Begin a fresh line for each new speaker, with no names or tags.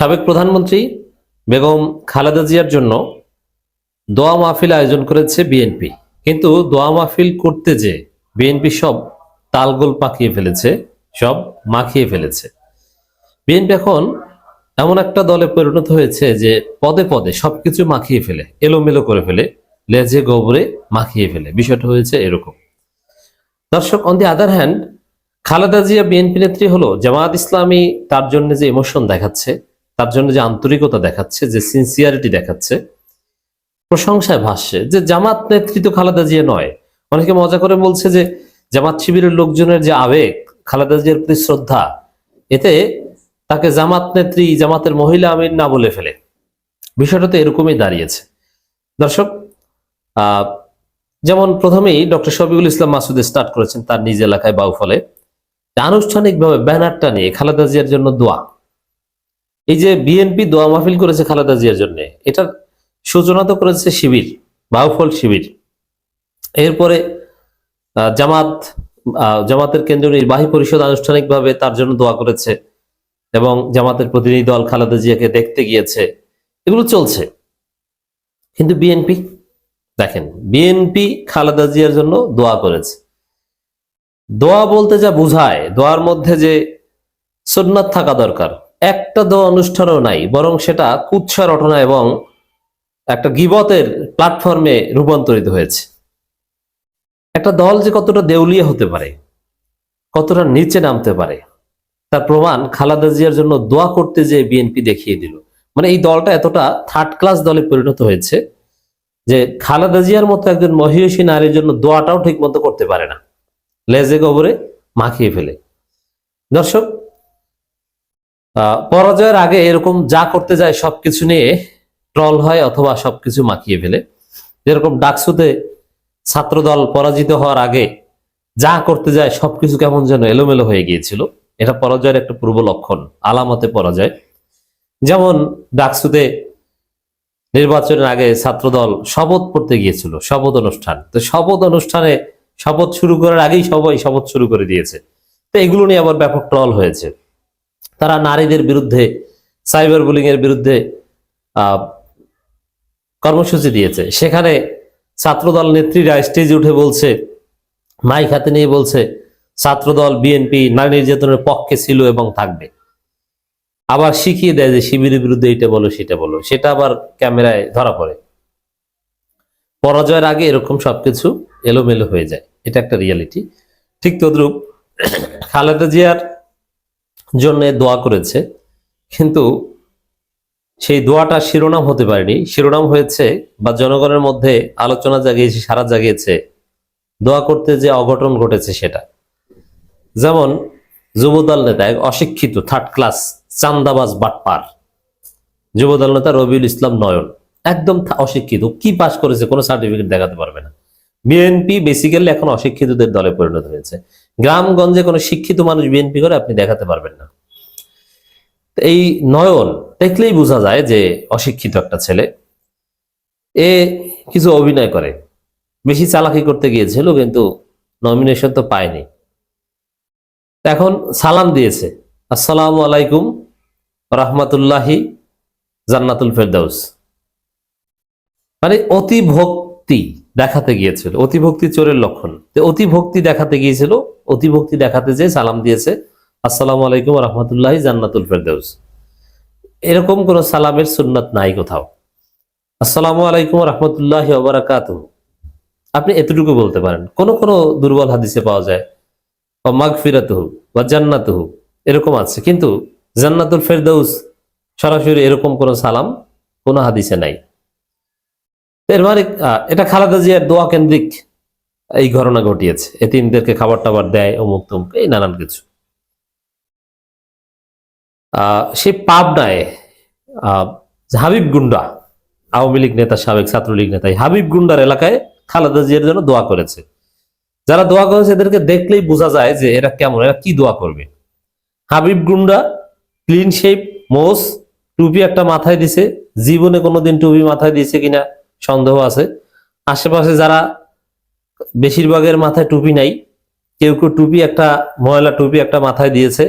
সাবেক প্রধানমন্ত্রী বেগম খালেদা জিয়ার জন্য দোয়া মাহফিল আয়োজন করেছে বিএনপি। কিন্তু দোয়া মাহফিল করতে যে বিএনপি সব তালগোল পাকিয়ে ফেলেছে, সব মাখিয়ে ফেলেছে। বিএনপি এখন এমন একটা দলে পরিণত হয়েছে যে পদে পদে সবকিছু মাখিয়ে ফেলে, এলোমেলো করে ফেলে, লেজে গোবরে মাখিয়ে ফেলে। বিষয়টা হয়েছে এরকম। দর্শক on the other hand Khaleda Zia BNP নেত্রী হলো জামায়াত ইসলামী, তার জন্য যে ইমোশন দেখাচ্ছে তার জন্য যে আন্তরিকতা দেখাচ্ছে, যে সিনসিয়ারিটি দেখাচ্ছে, প্রশংসায় ভাসছে, যে জামাত নেতৃত্ব খালেদা জিয়া নয়। অনেকে মজা করে বলছে যে জামাত শিবিরের লোকজনের যে আবেগ, খালেদা জিয়ার প্রতি শ্রদ্ধা, এতে তাকে জামাত নেত্রী, জামাতের মহিলা আমির না বলে ফেলে। বিষয়টা তো এরকমই দাঁড়িয়েছে। দর্শক যেমন প্রথমেই ডক্টর শফিকুল ইসলাম মাসুদ স্টার্ট করেছেন তার নিজ এলাকায় বাউফলে। আনুষ্ঠানিকভাবে ব্যানারটা নিয়ে খালেদা জিয়ার জন্য দোয়া। এই যে বিএনপি দোয়া মাহফিল করেছে খালেদা জিয়ার জন্য, এটার সূচনা তো করেছে শিবির, বাউফল শিবির। এরপরে জামাত জামাতের কেন্দ্রীয় নির্বাহী পরিষদ আনুষ্ঠানিকভাবে তার জন্য দোয়া করেছে এবং জামাতের প্রতিনিধি দল খালেদা জিয়াকে দেখতে গিয়েছে। এগুলো চলছে। কিন্তু বিএনপি, দেখেন, বিএনপি খালেদা জিয়ার জন্য দোয়া করেছে। দোয়া বলতে যা বোঝায়, দোয়ার মধ্যে যে সুন্নাত থাকা দরকার। একটা দোয়া অনুষ্ঠানও নাই, বরং সেটা কুৎসা রটনা এবং একটা গিবতের প্ল্যাটফর্মে রূপান্তরিত হয়েছে। একটা দল যে কতটা দেউলিয়া হতে পারে, কতটা নিচে নামতে পারে, তার প্রমাণ খালাদা জিয়ার জন্য দোয়া করতে যে বিএনপি দেখিয়ে দিল। মানে এই দলটা এতটা থার্ড ক্লাস দলে পরিণত হয়েছে যে খালেদা জিয়ার মতো একজন মহিষী নারীর জন্য দোয়াটাও ঠিক মতো করতে পারে না। লেজে গোবরে মাখিয়ে ফেলে। দর্শক পরাজয়ের আগে এরকম যা করতে যায় সবকিছু নিয়ে ট্রল হয় অথবা সবকিছু মাখিয়ে ফেলে। যেরকম ডাকসুতে ছাত্রদল পরাজিত হওয়ার আগে যা করতে যায় সবকিছু কেমন যেন এলোমেলো হয়ে গিয়েছিল। এটা পরাজয়ের একটা পূর্ব লক্ষণ, আলামতে পরাজয়। যেমন ডাকসুতে নির্বাচনের আগে ছাত্রদল শপথ পড়তে গিয়েছিল, শপথ অনুষ্ঠান। তো শপথ অনুষ্ঠানে শপথ শুরু করার আগেই সবাই শপথ শুরু করে দিয়েছে। তো এগুলো নিয়ে আবার ব্যাপক ট্রল হয়েছে। তারা নারীদের বিরুদ্ধে সাইবার বুলিং এর বিরুদ্ধে কর্মসূচি দিয়েছে। সেখানে ছাত্রদল নেত্রীরা স্টেজে উঠে বলছে, মাইক হাতে নিয়ে বলছে, ছাত্রদল, বিএনপি, নারী নির্যাতনের পক্ষে ছিল এবং থাকবে। আবার শিখিয়ে দেয় যে শিবিরের বিরুদ্ধে এটা বলো, সেটা বলো। সেটা আবার ক্যামেরায় ধরা পড়ে। পরাজয়ের আগে এরকম সবকিছু এলোমেলো হয়ে যায়। এটা একটা রিয়ালিটি। ঠিক তদ্রুপ খালেদা জিয়ার জন্য দোয়া করেছে। কিন্তু সেই দোয়াটা শিরোনাম হতে পারেনি। শিরোনাম হয়েছে, বা জনগণের মধ্যে আলোচনা জাগিয়েছে সারা জাগিয়েছে, দোয়া করতে যে অঘটন ঘটেছে সেটা। যেমন যুবদল নেতা, এক অশিক্ষিত থার্ড ক্লাস চান্দাবাজ বাটপার। যুবদল নেতা রবিউল ইসলাম নয়ন। একদম অশিক্ষিত। কি পাস করেছে কোনো সার্টিফিকেট দেখাতে পারবে না। বিএনপি বেসিক্যালি এখন অশিক্ষিতদের দলে পরিণত হয়েছে। গ্রামগঞ্জে কোনো শিক্ষিত মানুষ বিএনপি করে আপনি দেখাতে পারবেন না। এই নয়ন, দেখলেই বোঝা যায় যে অশিক্ষিত একটা ছেলে। এ কিছু অভিনয় করে। বেশি চালাকি করতে গিয়েছিল, কিন্তু নমিনেশন তো পায়নি। এখন সালাম দিয়েছে। আসসালামু আলাইকুম রহমাতুল্লাহি জান্নাতুল ফেরদাউস। মানে অতি ভক্তি। দেখাতে গিয়েছিল অতি ভক্তি চোরের লক্ষণ। তো অতি দেখাতে গিয়েছিল, অতিভক্তি দেখাতে যে সালাম দিয়েছে, আসসালামু আলাইকুম রহমতুল্লাহি জান্নাতুল ফেরদাউস। এরকম কোন সালামের সুন্নাত নাই কোথাও। আসসালামু আলাইকুম রহমতুল্লাহ ওবরাকাত আপনি এতটুকু বলতে পারেন। কোন কোন দুর্বল হাদিসে পাওয়া যায় বা মাগ ফিরাতহু বা জান্নাতহু। এরকম আছে। কিন্তু জান্নাতুল ফেরদাউস সরাসরি এরকম কোন সালাম কোন হাদিসে নাই। এর মানে এটা খালেদা জিয়ার দোয়া কেন্দ্রিক এই ঘটনা ঘটিয়েছে। এতিমদেরকে খাবার টাবার দেয় অমুক তমুক, এই নানান কিছু। সেই পাবনায় হাবিব গুন্ডা, আওয়ামী লীগ নেতা, সাবেক ছাত্রলীগ নেতা হাবিব গুন্ডার এলাকায় খালেদা জিয়ার জন্য দোয়া করেছে। যারা দোয়া করেছে, এদেরকে দেখলেই বোঝা যায় যে এরা কেমন, এরা কি দোয়া করবে। হাবিব গুন্ডা ক্লিন শেপ মোস টুপি একটা মাথায় দিছে, জীবনে কোনোদিন টুপি মাথায় দিয়েছে কিনা সন্দেহ আছে। আশেপাশে যারা বেশিরভাগের মাথায় টুপি নাই, কেউ কেউ টুপি একটা, ময়লা টুপি একটা মাথায় দিয়েছে।